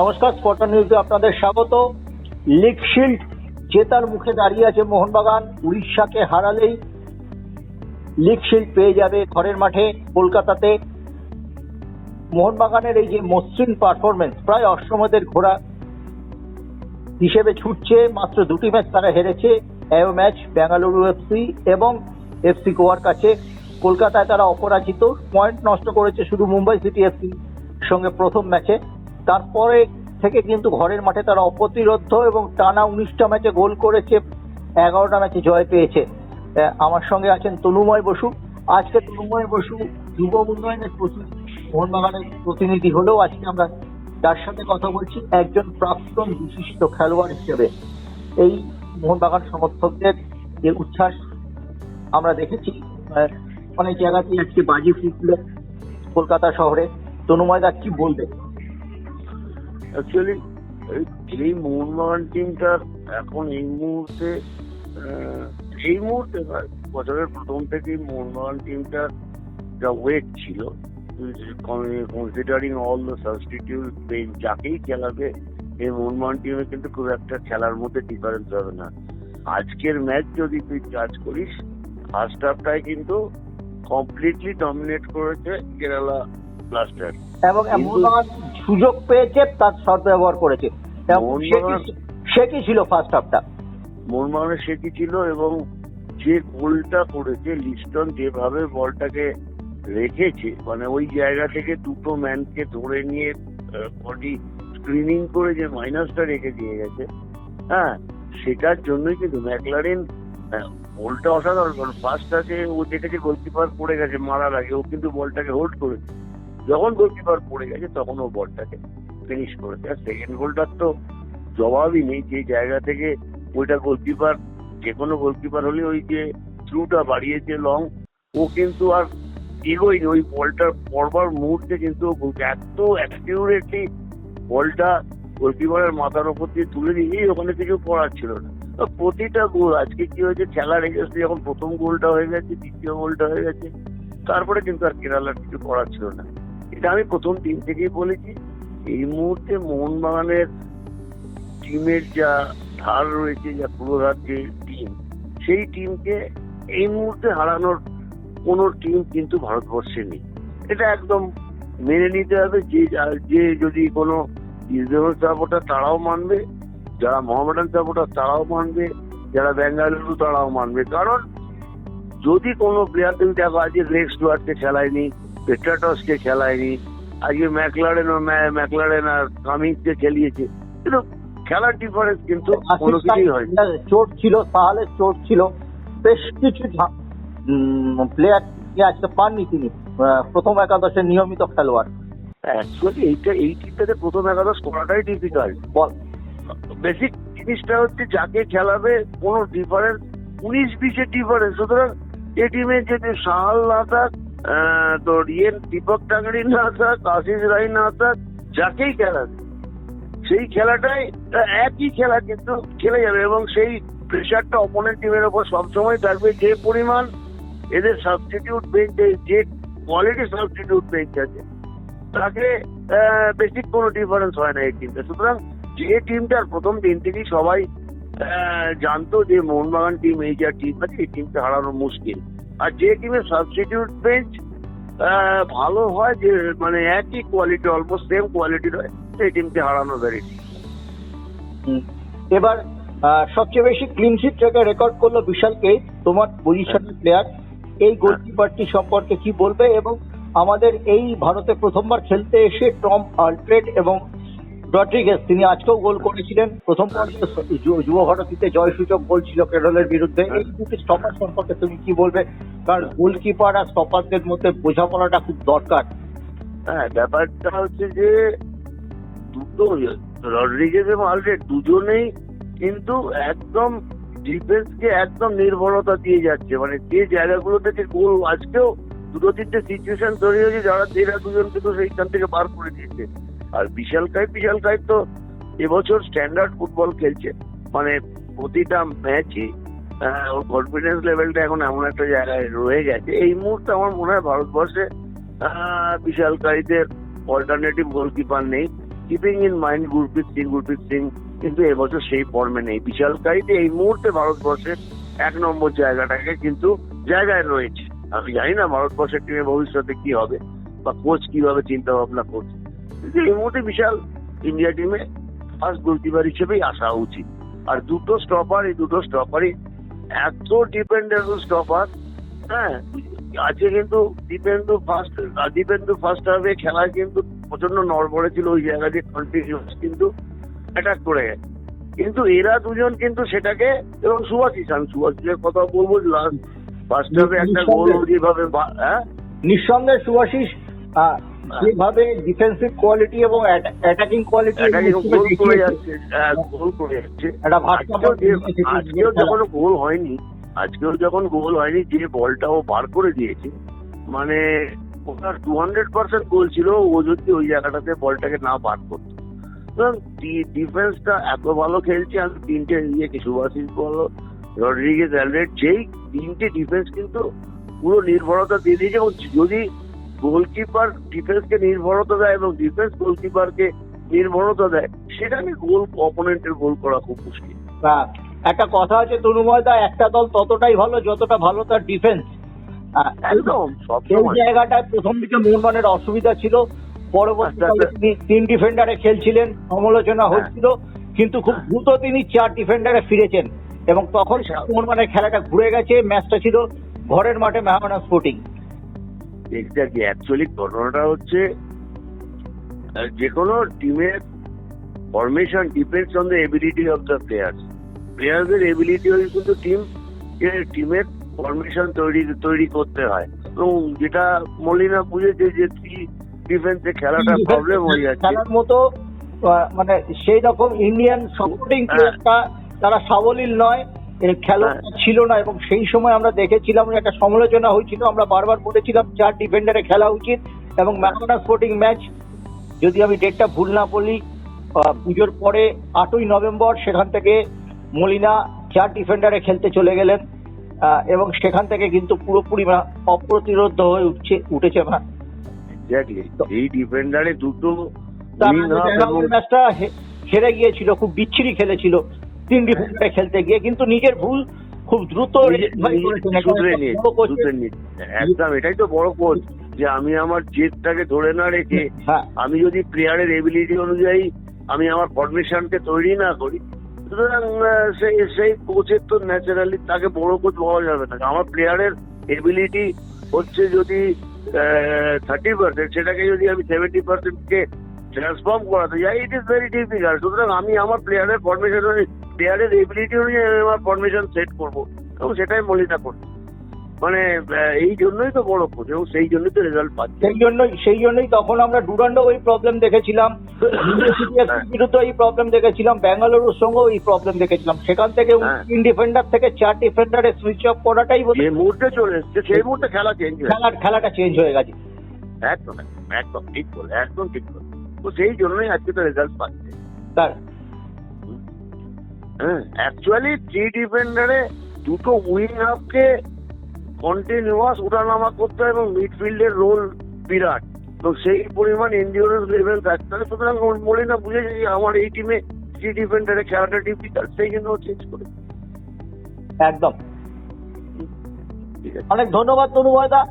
নমস্কার স্পটার নিউজে আপনাদের স্বাগত। লিগ শিল্ড জেতার মুখে দাঁড়িয়ে আছে মোহনবাগান, উড়িষ্যাকে হারালেই লিগ শিল্ড পেয়ে যাবে ঘরের মাঠে কলকাতাতে। মোহনবাগানের এই যে মসৃণ পারফরমেন্স প্রায় অষ্টমদের ঘোড়া হিসেবে ছুটছে, মাত্র দুটি ম্যাচ তারা হেরেছে, এও ম্যাচ বেঙ্গালুরু এফসি এবং এফসি গোয়ার কাছে। কলকাতায় তারা অপরাজিত পয়েন্ট নষ্ট করেছে শুধু মুম্বাই সিটি এফসি সঙ্গে প্রথম ম্যাচে তারপরে থেকে কিন্তু ঘরের মাঠে তারা অপ্রতিরোধ এবং টানা উনিশটা ম্যাচে গোল করেছে, এগারোটা ম্যাচে জয় পেয়েছে। আমার সঙ্গে আছেন তনুময় বসু। আজকে তনুময় বসু যুব উন্নয়নের মোহনবাগানের প্রতিনিধি হলেও আজকে আমরা তার সাথে কথা বলছি, একজন প্রাক্তন বিশিষ্ট খেলোয়াড় হিসেবে। এই মোহনবাগান সমর্থকদের যে উচ্ছ্বাস আমরা দেখেছি অনেক জায়গাতেই আজকে বাজি ফুটল কলকাতা শহরে। তনুময় দা, কি বলবে অ্যাকচুয়ালি এই মোহনবাগান টিমটার এখন এই মুহূর্তে এই মুহূর্তে বছরের প্রথম থেকেই মোহনবাগান টিমটার যা ওয়েট ছিল কনসিডারিং অল দ্য সাবস্টিটিউট যাকেই খেলাবে, এই মোহনবাগান টিমে কিন্তু খুব একটা খেলার মধ্যে ডিফারেন্স হবে না। আজকের ম্যাচ যদি তুই জাজ করিস ফার্স্ট হাফটায় কিন্তু কমপ্লিটলি ডমিনেট করেছে কেরালা ব্লাস্টার এবং মোহনবাগান সুযোগ পেয়েছে তার সদ্ব্যবহার করেছে। সে কি- ছিল ফার্স্ট হাফটা মোহনবাগানের সে কি ছিল এবং যে গোলটা করেছে লিস্টন যেভাবে বলটাকে রেখেছে মানে ওই জায়গা থেকে দুটো ম্যানকে ধরে নিয়ে বডি স্ক্রিনিং করে যে মাইনাসটা রেখে দিয়ে গেছে হ্যাঁ সেটার জন্যই কিন্তু ম্যাকলারিন বলটা অসাধারণ কারণ ফার্স্ট আছে ও দেখেছে গোলকিপার পড়ে গেছে মারার আগে ও কিন্তু বলটাকে হোল্ড করেছে। যখন গোলকিপার পড়ে গেছে, তখন ও বলটাকে ফিনিশ করেছে। আর সেকেন্ড গোলটার তো জবাবই নেই যে জায়গা থেকে ওইটা গোলকিপার, যে কোনো গোলকিপার হলে ওই যে থ্রুটা বাড়িয়েছে লং ও কিন্তু আর এগোয়নি। ওই বলটার পরবার মুহূর্তে কিন্তু এত অ্যাকিউরেটলি বলটা গোলকিপারের মাথার ওপর দিয়ে তুলে দিয়ে ওখানে কিছু করার ছিল না। প্রতিটা গোল, আজকে কি হয়েছে খেলার এগেস্টে যখন প্রথম গোলটা হয়ে গেছে, দ্বিতীয় গোলটা হয়ে গেছে, তারপরে কিন্তু আর কেরালার কিছু করার ছিল না। এটা আমি প্রথম দিন থেকেই বলেছি, এই মুহূর্তে মোহনবাগানের টিমের যা ধার রয়েছে, যা পুরোধার যে টিম, সেই টিমকে এই মুহূর্তে হারানোর কোনো টিম কিন্তু ভারতবর্ষে নেই। এটা একদম মেনে নিতে হবে, যে যে যদি কোনো ইস্টবেঙ্গল সাপোর্টার তারাও মানবে, যারা মোহামেডান সাপোর্টার তারাও মানবে, যারা বেঙ্গালুরু তারাও মানবে। কারণ যদি কোনো প্লেয়ার তুমি দেখো আজকে রেক্স স্টুয়ার্টকে খেলায়নি পেট্রাটসকে খেলায়নি আজকে ম্যাকলারেন ও ম্যাকলারেন আর কামিংসকে খেলিয়েছে। কিন্তু খেলার ডিফারেন্স কিন্তু কোনো কিছুই হয়নি। চোট ছিল তাহলে চোট ছিল। বেশ কিছু প্লেয়ার আজকে পাননি তিনি প্রথম একাদশের নিয়মিত খেলোয়াড়। অ্যাকচুয়ালি এইটা এই টিমটাতে প্রথম একাদশ করাটাই ডিফিকাল্ট বল। বেসিক জিনিসটা হচ্ছে যাকে খেলাবে কোনো ডিফারেন্স উনিশ বিশের ডিফারেন্স সুতরাং এই টিমে যদি সাহাল না তোর ইয়ে দীপক টাঙ্গড়ি না থাক, আশিস রায় না থাক, যাকেই খেলা সেই খেলাটাই একই খেলা কিন্তু খেলে যাবে এবং সেই প্রেশারটা অপোনেন্ট টিমের ওপর সবসময় থাকবে। যে পরিমাণ এদের সাবস্টিটিউট বেঞ্চ যে কোয়ালিটি সাবস্টিটিউট বেঞ্চ আছে, তাকে বেসিক কোনো ডিফারেন্স হয় না এই টিমটা সুতরাং যে টিমটার প্রথম দিন থেকেই সবাই জানতো যে মোহনবাগান টিম এই যা টিম আছে, এই টিমটা হারানো মুশকিল। আর যে টিমের সাবস্টিটিউট বেঞ্চ ভালো হয় যে মানে একই কোয়ালিটি অলমোস্ট সেম কোয়ালিটির হয় সেই টিমকে হারানো ভেরি এবার সবচেয়ে বেশি ক্লিন শিট রেকর্ড করল বিশালকে তোমার পজিশনের প্লেয়ার এই গোলকিপারটি সম্পর্কে কি বলবে? এবং আমাদের এই ভারতে প্রথমবার খেলতে এসে টম আলট্রেড এবং রড্রিগেস তিনি আজকেও গোল করেছিলেন। প্রথম পর্যায়ে যুব ভারতীতে জয়সূচক গোল ছিল কেরলের বিরুদ্ধে। এই দুটি স্টপার সম্পর্কে তুমি কি বলবে? কারণ গোলকিপার আর স্টপারদের মধ্যে বোঝাপড়াটা খুব দরকার। হ্যাঁ ব্যাপারটা হচ্ছে যে দুটো রড্রিগেজ এবং আলরেড দুজনেই কিন্তু একদম ডিফেন্সকে একদম নির্ভরতা দিয়ে যাচ্ছে। মানে যে জায়গাগুলো থেকে গোল আজকেও দুটো তিনটে সিচুয়েশন তৈরি হয়েছে যারা এরা দুজন কিন্তু সেইখান থেকে বার করে দিয়েছে। আর বিশাল কাই বিশাল কাই তো এবছর স্ট্যান্ডার্ড ফুটবল খেলছে। মানে প্রতিটা ম্যাচই ওর কনফিডেন্স লেভেলটা এখন এমন একটা জায়গায় রয়ে গেছে। এই মুহূর্তে আমার মনে হয় ভারতবর্ষে আহ, বিশালকারীদের অল্টারনেটিভ গোলকিপার নেই। Keeping in mind Gurpreet Singh Gurpreet Singh কিন্তু এবছর সেই ফর্মে নেই। বিশালকারীতে এই মুহূর্তে ভারতবর্ষের এক নম্বর জায়গাটাকে কিন্তু জায়গায় রয়েছে। আমি জানি না ভারতবর্ষের টিমে ভবিষ্যতে কি হবে বা কোচ কীভাবে চিন্তা ভাবনা করছে। এই মুহূর্তে বিশাল ইন্ডিয়া টিমে ফার্স্ট গোলকিপার হিসেবেই আসা উচিত। আর দুটো স্টপার এই দুটো স্টপারই এত ডিপেন্ডেবল স্টপার হ্যাঁ আজকে কিন্তু দীপেন্দু ফার্স্ট দীপেন্দু ফার্স্ট হাফে খেলায় কিন্তু প্রচণ্ড নড়বড়ে ছিল ওই জায়গা দিয়ে কন্টিনিউস কিন্তু অ্যাটাক করে গেছে। কিন্তু এরা দুজন কিন্তু সেটাকে এবং সুভাষিস আমি সুভাষিসের কথা বলব লাস্ট ফার্স্ট হাফে একটা গোল যেভাবে হ্যাঁ? নিঃসন্দেহে সুভাষিস যেভাবে ডিফেন্সিভ কোয়ালিটি এবং অ্যাটাকিং কোয়ালিটি গোল করে যাচ্ছে গোল করে যাচ্ছে। আজকেও যখন গোল হয়নি আজকেও যখন গোল হয়নি যে বলটা ও বার করে দিয়েছে মানে ওনার টু হান্ড্রেড পার্সেন্ট গোল ছিল ও যদি ওই জায়গাটাতে বলটাকে না বার করতো। ডিফেন্সটা এত ভালো খেলছে আমি তিনটে ইয়েকে সুভাষিস বলো রড্রিগেজ অ্যালরেড যেই তিনটে ডিফেন্স কিন্তু পুরো নির্ভরতা দিয়ে দিয়েছে এবং যদি গোলকিপার ডিফেন্সকে নির্ভরতা দেয় এবং ডিফেন্স গোলকিপারকে নির্ভরতা দেয় সেখানে গোল অপোনেন্টের গোল করা খুব মুশকিল। একটা কথা আছে তনুময়দা একটা দল ততটাই ভালো যতটা ভালো তার ডিফেন্স একদম সেই জায়গাটায় প্রথম দিকে মোহনবাগানের অসুবিধা ছিল পরবর্তীকালে আচ্ছা, তিনি তিন ডিফেন্ডারে খেলছিলেন সমালোচনা হচ্ছিল কিন্তু খুব দ্রুত তিনি চার ডিফেন্ডারে ফিরেছেন। এবং তখন আচ্ছা। মোহনবাগানের খেলাটা ঘুরে গেছে ম্যাচটা ছিল ঘরের মাঠে মেহমানা স্পোর্টিং এক্স্যাক্টলি অ্যাকচুয়ালি ঘটনাটা হচ্ছে যে কোনো টিমের formation depends on the ability of the players প্লেয়ারদের এবিলিটি হয়ে কিন্তু টিম টিমের ফরমেশন তৈরি তৈরি করতে হয়। এবং যেটা মলিনা বুঝেছে যে থ্রি ডিফেন্সে খেলাটা প্রবলেম হয়ে যাচ্ছে। খেলার মতো মানে সেই রকম ইন্ডিয়ান সাপোর্টিং। প্লেয়ারটা তারা সাবলীল নয়। এর খেলোয়াড় হ্যাঁ। ছিল না এবং সেই সময় আমরা দেখেছিলাম যে একটা সমালোচনা হয়েছিল। আমরা বারবার বলেছিলাম চার ডিফেন্ডারে খেলা উচিত এবং ম্যাকডোনা স্পোর্টিং ম্যাচ যদি আমি ডেটটা ভুল না বলি পুজোর পরে আটই নভেম্বর সেখান থেকে মলিনা চার ডিফেন্ডারে খেলতে চলে গেলেন আহ, এবং সেখান থেকে কিন্তু পুরোপুরি অপ্রতিরোধ হয়ে উঠছে উঠেছে এই ডিফেন্ডারে দুটো ম্যাচটা হেরে গিয়েছিল খুব বিচ্ছিরি খেলেছিল। তিন ডিফেন্ডারে খেলতে গিয়ে কিন্তু নিজের ভুল খুব দ্রুত নিয়ে একদম এটাই তো বড় কোচ যে আমি আমার জেদটাকে ধরে না রেখে হ্যাঁ। আমি যদি প্লেয়ারের এবিলিটি অনুযায়ী আমি আমার ফরমেশনকে তৈরি না করি সুতরাং সেই সেই কোচের তো ন্যাচারালি তাকে বড় কোচ বলা যাবে না। আমার প্লেয়ারের এবিলিটি হচ্ছে যদি থার্টি পার্সেন্ট সেটাকে যদি আমি সেভেন্টি পার্সেন্টকে ট্রান্সফর্ম করাতে যাই ইট ইজ ভেরি ডিফিকাল্ট সুতরাং আমি আমার প্লেয়ারের ফরমেশন প্লেয়ারের এবিলিটি অনুযায়ী আমি আমার ফরমেশন সেট করব। এবং সেটাই মলিনা করছে। মানে এই জন্যই তো বড় কোচ এবং সেই জন্যই তো রেজাল্ট পাচ্ছে। সেই জন্যই সেই জন্যই তখন আমরা ডুরান্ডো ওই প্রবলেম দেখেছিলাম। হ্যাঁ। বিরুদ্ধে এই প্রবলেম দেখেছিলাম। ব্যাঙ্গালুরুর সঙ্গেও এই প্রবলেম দেখেছিলাম। সেখান থেকে হ্যাঁ। তিন ডিফেন্ডার থেকে চার ডিফেন্ডারে সুইচ অফ করাটাই বোধ মুহূর্তে চলে এসছে সেই মুহূর্তে খেলা চেঞ্জ হয়ে খেলার খেলাটা চেঞ্জ হয়ে গেছে। একদম একদম, একদম ঠিক বলে একদম ঠিক বলে। তো সেই জন্যই আজকে তো রেজাল্ট পাচ্ছে। তার হ্যাঁ অ্যাকচুয়ালি থ্রি ডিফেন্ডারে দুটো উইং হাফকে কন্টিনিউয়াস ওঠানামা করতে হয় এবং মিডফিল্ডের রোল বিরাট। তো সেই পরিমাণ এনডিওরেন্স লেভেল থাকতে হবে। সুতরাং মলিনা বুঝেছে যে আমার এই টিমে থ্রি ডিফেন্ডারে খেলাটা ডিফিকাল্ট সেই জন্য চেঞ্জ করে একদম। ঠিক আছে। অনেক ধন্যবাদ তনুময়দা